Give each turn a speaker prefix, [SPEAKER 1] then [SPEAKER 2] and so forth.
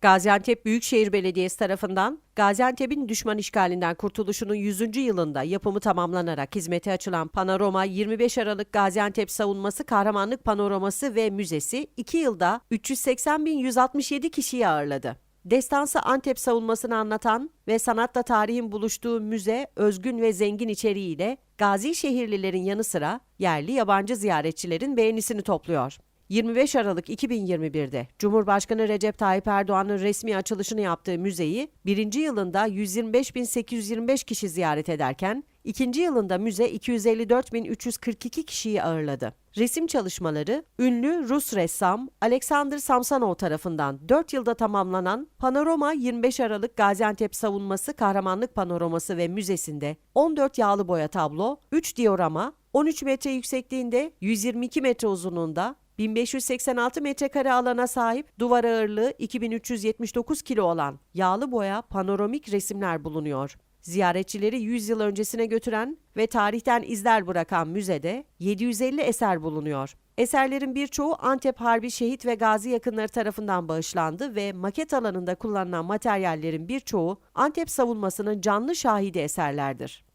[SPEAKER 1] Gaziantep Büyükşehir Belediyesi tarafından Gaziantep'in düşman işgalinden kurtuluşunun 100. yılında yapımı tamamlanarak hizmete açılan Panorama 25 Aralık Gaziantep Savunması Kahramanlık Panoraması ve Müzesi 2 yılda 380.167 kişiyi ağırladı. Destansı Antep savunmasını anlatan ve sanatla tarihin buluştuğu müze özgün ve zengin içeriğiyle gazi şehirlilerin yanı sıra yerli yabancı ziyaretçilerin beğenisini topluyor. 25 Aralık 2021'de Cumhurbaşkanı Recep Tayyip Erdoğan'ın resmi açılışını yaptığı müzeyi birinci yılında 125.825 kişi ziyaret ederken, ikinci yılında müze 254.342 kişiyi ağırladı. Resim çalışmaları ünlü Rus ressam Alexander Samsonov tarafından 4 yılda tamamlanan Panorama 25 Aralık Gaziantep Savunması Kahramanlık Panoraması ve Müzesi'nde 14 yağlı boya tablo, 3 diorama, 13 metre yüksekliğinde, 122 metre uzunluğunda 1586 metrekare alana sahip duvar ağırlığı 2379 kilo olan yağlı boya panoramik resimler bulunuyor. Ziyaretçileri 100 yıl öncesine götüren ve tarihten izler bırakan müzede 750 eser bulunuyor. Eserlerin birçoğu Antep Harbi şehit ve gazi yakınları tarafından bağışlandı ve maket alanında kullanılan materyallerin birçoğu Antep savunmasının canlı şahidi eserlerdir.